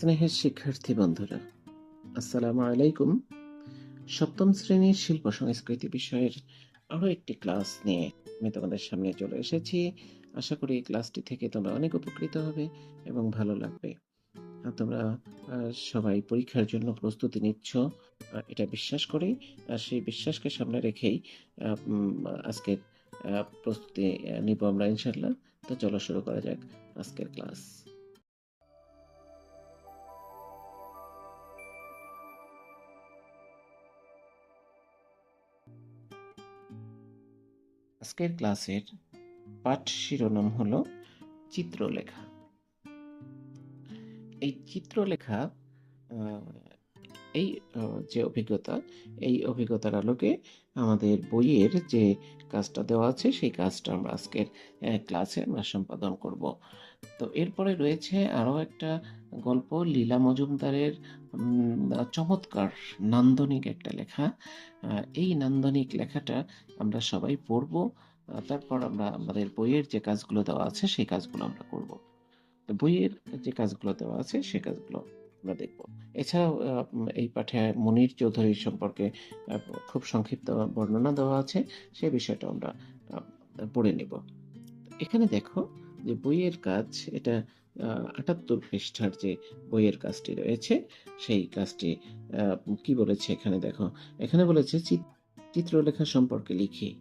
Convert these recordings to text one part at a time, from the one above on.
স্নেহের শিক্ষার্থী বন্ধুরা, আসসালামু আলাইকুম। সপ্তম শ্রেণির শিল্প সংস্কৃতি বিষয়ের আরও একটি ক্লাস নিয়ে আমি তোমাদের সামনে চলে এসেছি। আশা করি এই ক্লাসটি থেকে তোমরা অনেক উপকৃত হবে এবং ভালো লাগবে। তোমরা সবাই পরীক্ষার জন্য প্রস্তুতি নিচ্ছ এটা বিশ্বাস করি। আর সেই বিশ্বাসকে সামনে রেখেই আজকের প্রস্তুতি নিব আমরা ইনশাল্লাহ তো চলো শুরু করা যাক আজকের ক্লাস। আজকের ক্লাসের পাঠ শিরোনাম হলো চিত্রলেখা। এই চিত্রলেখা এই যে অভিজ্ঞতা, এই অভিজ্ঞতার আলোকে আমাদের বইয়ের যে কাজটা দেওয়া আছে, সেই কাজটা আমরা আজকের ক্লাসে আমরা সম্পাদন করব। তো এরপরে রয়েছে আরও একটা গল্প লীলা মজুমদারের চমৎকার নান্দনিক একটা লেখা। এই নান্দনিক লেখাটা আমরা সবাই পড়ব তারপর আমরা আমাদের বইয়ের যে কাজগুলো দেওয়া আছে সেই কাজগুলো আমরা করব। বইয়ের যে কাজগুলো দেওয়া আছে সেই কাজগুলো আমরা দেখব। এছাড়াও এই পাঠে মনির চৌধুরী সম্পর্কে খুব সংক্ষিপ্ত বর্ণনা দেওয়া আছে, সে বিষয়টা আমরা পড়ে নেব। এখানে দেখো যে বইয়ের কাজ, এটা আটাত্তর পৃষ্ঠার যে বইয়ের কাজটি রয়েছে, সেই কাজটি কি বলেছে এখানে দেখো, এখানে বলেছে চিত- চিত্রলেখা সম্পর্কে লিখি।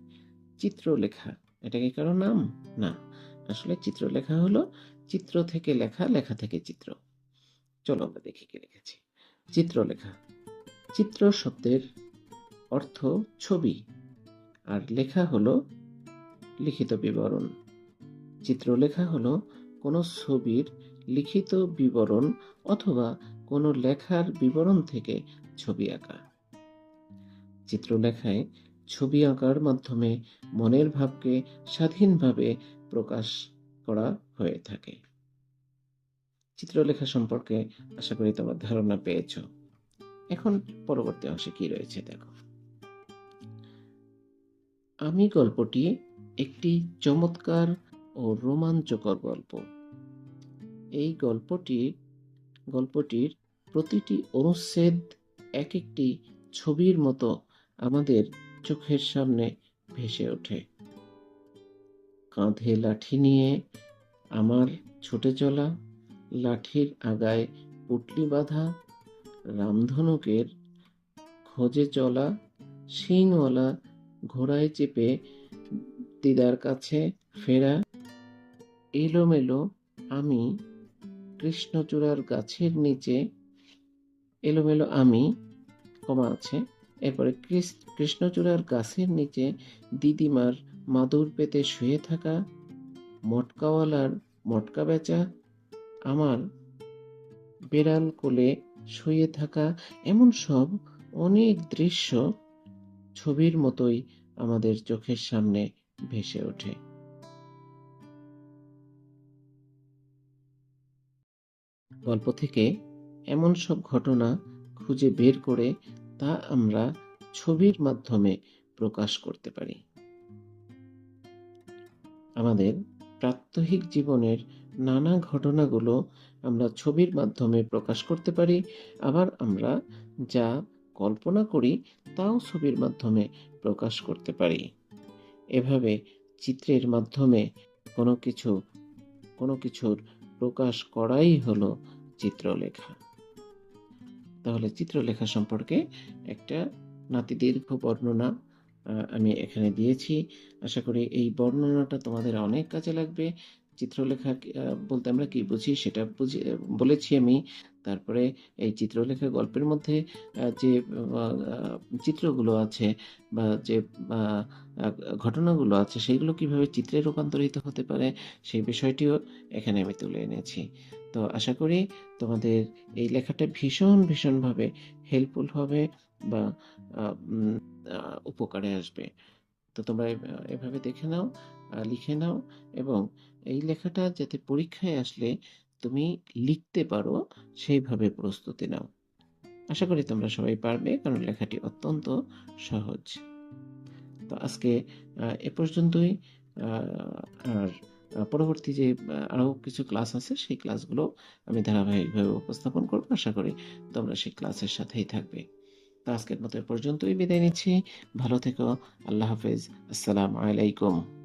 চিত্রলেখা, এটা কি কারও নাম? না। আসলে চিত্রলেখা হলো চিত্র থেকে লেখা লেখা থেকে চিত্র। চলো আমরা দেখি কি লিখেছি। চিত্রলেখা, চিত্র শব্দের অর্থ ছবি, আর লেখা হলো লিখিত বিবরণ। চিত্রলেখা হলো কোনো ছবির লিখিত বিবরণ অথবা কোনো লেখার বিবরণ থেকে ছবি আঁকা। চিত্রলেখায় ছবি আঁকার মাধ্যমে মনের ভাবকে স্বাধীনভাবে প্রকাশ করা হয়ে থাকে। চিত্রলেখা সম্পর্কে আশা করি তোমার ধারণা পেয়েছ। এখন পরবর্তী অংশে কি রয়েছে দেখো। আমি গল্পটি একটি চমৎকার ও রোমাঞ্চকর গল্প। এই গল্পটি গল্পটির প্রতিটি অনুচ্ছেদ এক একটি ছবির মতো আমাদের চোখের সামনে ভেসে ওঠে। কাঁধে লাঠি নিয়ে আমার ছুটে চলা, লাঠির আগায় পুটলি বাঁধা, রামধনুকের খোঁজে চলা, শিংওয়ালা ঘোড়ায় চেপে দিদার কাছে ফেরা এলোমেলো, আমি কৃষ্ণচূড়ার গাছের নিচে, এলোমেলো আমি, কমা আছে, এরপরে কৃষ্ণচূড়ার গাছের নিচে দিদিমার মাদুর পেতে শুয়ে থাকা, মটকাওয়ালার মটকা বেচা, আমার বেড়াল কোলে শুয়ে থাকা, এমন সব অনেক দৃশ্য ছবির মতোই আমাদের চোখের সামনে ভেসে ওঠে। গল্প থেকে এমন সব ঘটনা খুঁজে বের করে তা আমরা ছবির মাধ্যমে প্রকাশ করতে পারি। আমাদের প্রাত্যহিক জীবনের নানা ঘটনাগুলো আমরা ছবির মাধ্যমে প্রকাশ করতে পারি, আবার আমরা যা কল্পনা করি তাও ছবির মাধ্যমে প্রকাশ করতে পারি। এভাবে চিত্রের মাধ্যমে কোনো কিছু, কোনো কিছুর প্রকাশ করাই হলো চিত্রলেখা। তাহলে চিত্রলেখা সম্পর্কে একটা নাতিদীর্ঘ বর্ণনা আমি এখানে দিয়েছি। আশা করি এই বর্ণনাটা তোমাদের অনেক কাজে লাগবে। চিত্রলেখা বলতে আমরা কি বুঝি সেটা বুঝি, বলেছি আমি। তারপরে এই চিত্রলেখা গল্পের মধ্যে যে চিত্রগুলো আছে বা যে ঘটনাগুলো আছে সেগুলো কীভাবে চিত্রে রূপান্তরিত হতে পারে সেই বিষয়টিও এখানে আমি তুলে এনেছি। তো আশা করি তোমাদের এই লেখাটা ভীষণ, ভীষণভাবে হেল্পফুল হবে বা উপকারে আসবে। তো তোমরা এভাবে দেখে নাও লিখে নাও এবং এই লেখাটা যাতে পরীক্ষায় আসলে তুমি লিখতে পারো সেইভাবে প্রস্তুতি নাও। আশা করি তোমরা সবাই পারবে কারণ লেখাটি অত্যন্ত সহজ। তো আজকে এ পর্যন্তই আর পরবর্তী যে আহ, আরও কিছু ক্লাস আছে সেই ক্লাসগুলো আমি ধারাবাহিকভাবে উপস্থাপন করব। আশা করি তোমরা সেই ক্লাসের সাথেই থাকবে। তো আজকের মতো পর্যন্তই বিদায় নিচ্ছি। ভালো থেকো আল্লাহ হাফেজ। আসসালামু আলাইকুম।